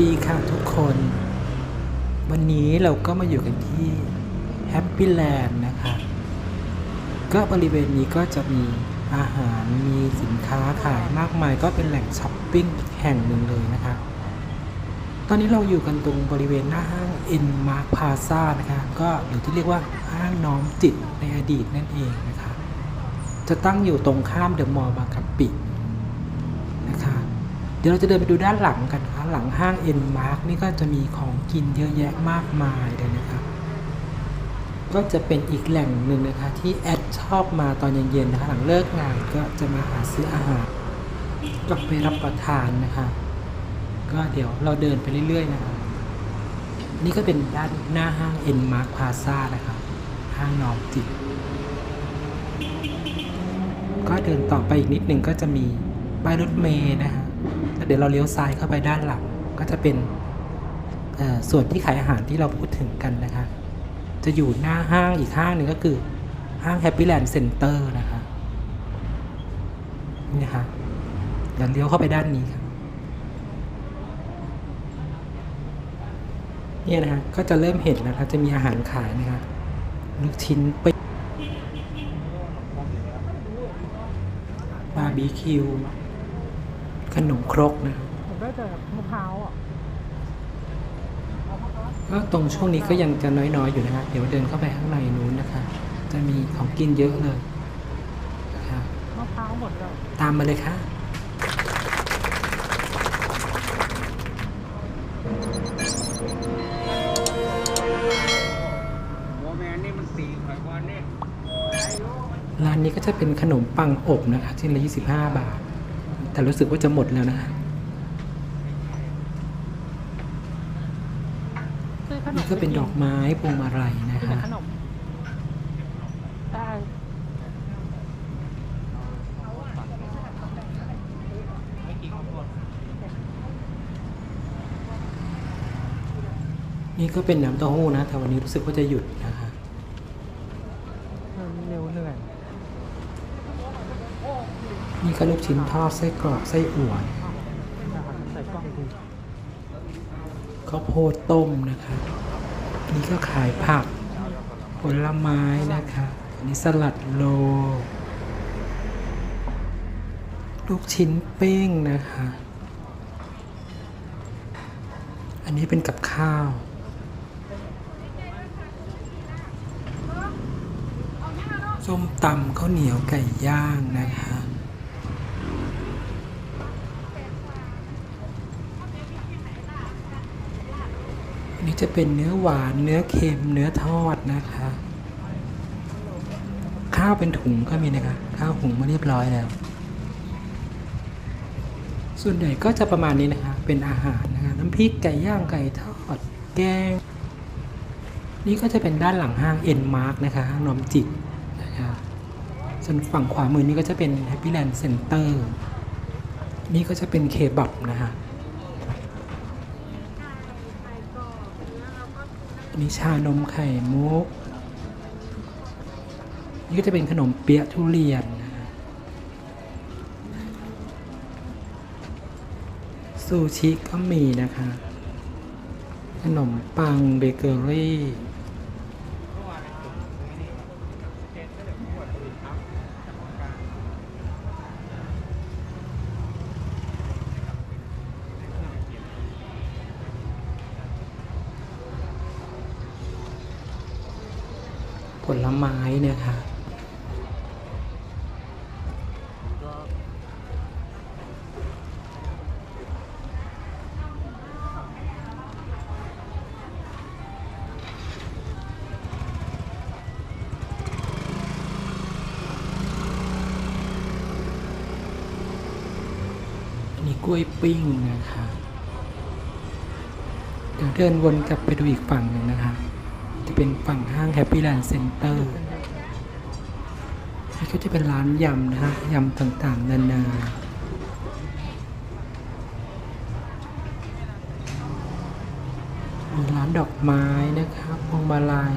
ดีค่ะทุกคน วันนี้เราก็มาอยู่กันที่แฮปปี้แลนด์นะคะ ก็บริเวณนี้ก็จะมีอาหารมีสินค้าขายมากมายก็เป็นแหล่งช้อปปิ้งแห่งหนึ่งเลยนะคะ ตอนนี้เราอยู่กันตรงบริเวณหน้าห้าง N Mark Plaza นะคะ ก็หรือที่เรียกว่าห้างน้อมจิตในอดีตนั่นเองนะคะ จะตั้งอยู่ตรงข้ามเดอะมอลล์บางกะปินะคะ ดี๋ยวเราจะเดินไปดูด้านหลังกันนะคะหลังห้าง N Mark นี่ก็จะมีของกินเยอะแยะมากมายเลยนะคะก็จะเป็นอีกแหล่งหนึ่งนะคะที่แอดชอบมาตอนเย็นๆนะคะหลังเลิกงานก็จะมาหาซื้ออาหารกลับไปรับประทานนะคะ ก็เดี๋ยวเราเดินไปเรื่อยๆนะคะนี่ก็เป็นด้านหน้าห้าง N Mark Plaza นะคะห้างนอมจิตก็เดินต่อไปอีกนิดหนึ่งก็จะมีป้ายรถเมย์นะฮะ เดี๋ยวเราเลี้ยวซ้ายเข้าไปด้านหลังก็จะเป็นส่วนที่ขายอาหารที่เราพูดถึงกันนะคะ จะอยู่หน้าห้างอีกห้างหนึ่งก็คือห้าง Happy Land Center นะคะนี่นะคะเดี๋ยวเลี้ยวเข้าไปด้านนี้ครับเนี่ยนะฮะก็จะเริ่มเห็นนะคะจะมีอาหารขายนะคะลูกชิ้นปิ้งบาร์บีคิว ขนมครกนะผมได้แต่มะพร้าวอะก็ตรงช่วงนี้ก็ยังจะน้อยๆ อยู่นะฮะเดี๋ยวเดินเข้าไปข้างในนู้นนะคะ จะมีของกินเยอะเลยนะคะมะพร้าวหมดแล้วตามมาเลยค่ะโมแมนนี่มันสี่ข่อยวันนี่ร้านนี้ก็จะเป็นขนมปังอบนะคะชิ้นละ25 บาท แต่รู้สึกว่าจะหมดแล้วนะคะซื้อขนมนี่ก็เป็นดอกไม้พวงมาลัยนะซื้อแต่คะขนมได้นี่ก็เป็นน้ำเต้าหู้นะ แต่วันนี้รู้สึกว่าจะหยุดนะคะ เร็วเหนื่อย นี่ก็ลูกชิ้นทอดไส้กรอกไส้อั่วข้าวโพดต้มนะคะนี่ก็ขายผัก ผลไม้นะคะอันนี้สลัดโล ลูกชิ้นเป้งนะคะ อันนี้เป็นกับข้าวส้มตำข้าวเหนียวไก่ย่างนะคะี้จะเป็นเนื้อหวานเนื้อเค็มเนื้อทอดนะคะ ข้าวเป็นถุงก็มีนะคะ ข้าวหุงมาเรียบร้อยแล้ว ส่วนใหญ่ก็จะประมาณนี้นะคะ เป็นอาหารนะคะ น้ำพริกไก่ย่างไก่ทอด แกง นี่ก็จะเป็นด้านหลังห้างเอ็นมาร์กนะคะห้างนอมจิตนะคะส่วนฝั่งขวามือนี่ก็จะเป็น Happy Land Center นี่ก็จะเป็นเคบับนะคะ มีชานมไข่มุก นี่ก็จะเป็นขนมเปี๊ยะทุเรียนนะฮะซูชิก็มีนะคะ ขนมปังเบเกอรี่ ลไม้เนี่ยค่ะนนี้กล้วยปิ้งนะคะเดี๋ยวเดินวนกลับไปดูอีกฝั่งหนึ่งนะคะ จะเป็นฝั่งห้าง Happy Land Center นี่ก็จะเป็นร้านยำนะคะยำต่างๆ นานามีร้านดอกไม้นะครับพวงมาลัย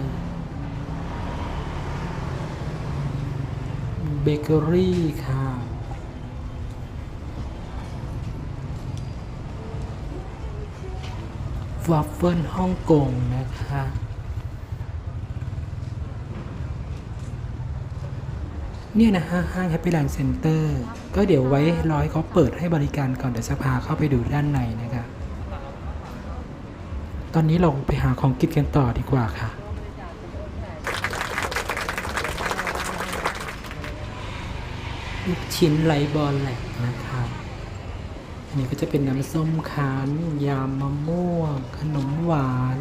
เบเกอรี่ค่ะวอฟเฟิลฮ่องกงนะคะ เนี่ยนะฮะห้าง Happy Land Center ก็เดี๋ยวไว้ร้อยเขาเปิดให้บริการก่อนเดี๋ยวจะพาเข้าไปดูด้านในนะคะตอนนี้เราไปหาของกินกันต่อดีกว่าค่ะ ลูกชิ้นไลบอลแหลกนะครับอันนี้ก็จะเป็นน้ำส้มคั้นยำมะม่วง ขนมหวาน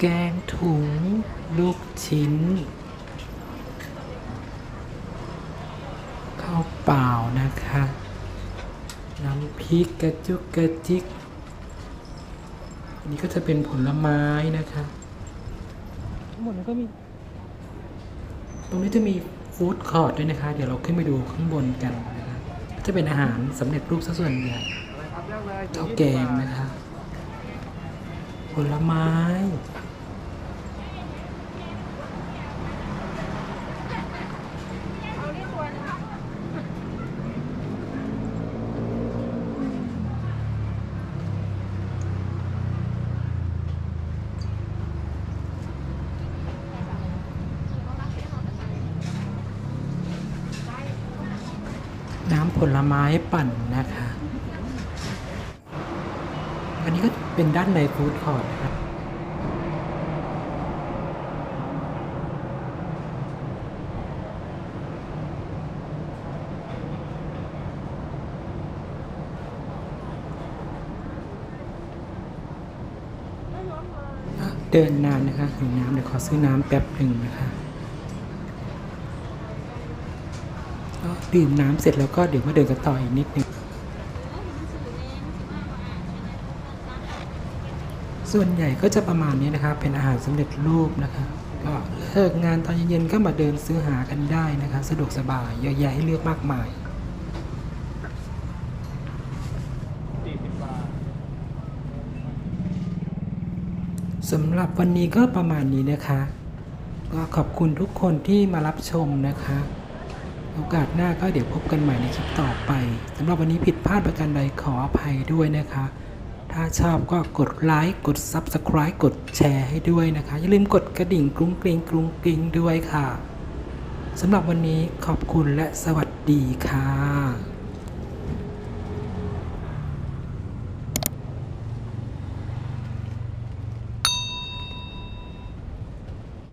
แกงถุง ลูกชิ้น ข้าวเปล่านะคะ น้ำพริกกระจุกกระจิก อันนี้ก็จะเป็นผลไม้นะคะทั้งหมดนี้ก็มี ตรงนี้จะมีฟู้ดคอร์ทด้วยนะคะ เดี๋ยวเราขึ้นไปดูข้างบนกันนะคะก็จะเป็นอาหารสำเร็จรูปซะส่วนใหญ่ข้าวแกงนะคะผลไม้ ผลไม้ปั่นนะคะ อันนี้ก็เป็นด้านในฟู้ดคอร์ทนะครับเดินนานนะคะหิวน้ำเดี๋ยวขอซื้อน้ำแป๊บหนึ่งนะคะ ก็ดื่มน้ำเสร็จแล้วก็เดี๋ยวมาเดินกันต่ออีกนิดนึงส่วนใหญ่ก็จะประมาณนี้นะคะเป็นอาหารสำเร็จรูปนะคะก็เลิกงานตอนเย็นๆก็มาเดินซื้อหากันได้นะคะสะดวกสบายเยอะแยะให้เลือกมากมายสำหรับวันนี้ก็ประมาณนี้นะคะ ก็ขอบคุณทุกคนที่มารับชมนะคะ โอกาสหน้าก็เดี๋ยวพบกันใหม่ในคลิปต่อไปสำหรับวันนี้ผิดพลาดประการใดขออภัยด้วยนะคะ ถ้าชอบก็กดไลค์กด Subscribe กดแชร์ให้ด้วยนะคะ อย่าลืมกดกระดิ่งกรุ้งกริงกรุ้งกริงด้วยค่ะสำหรับวันนี้ขอบคุณและสวัสดีค่ะ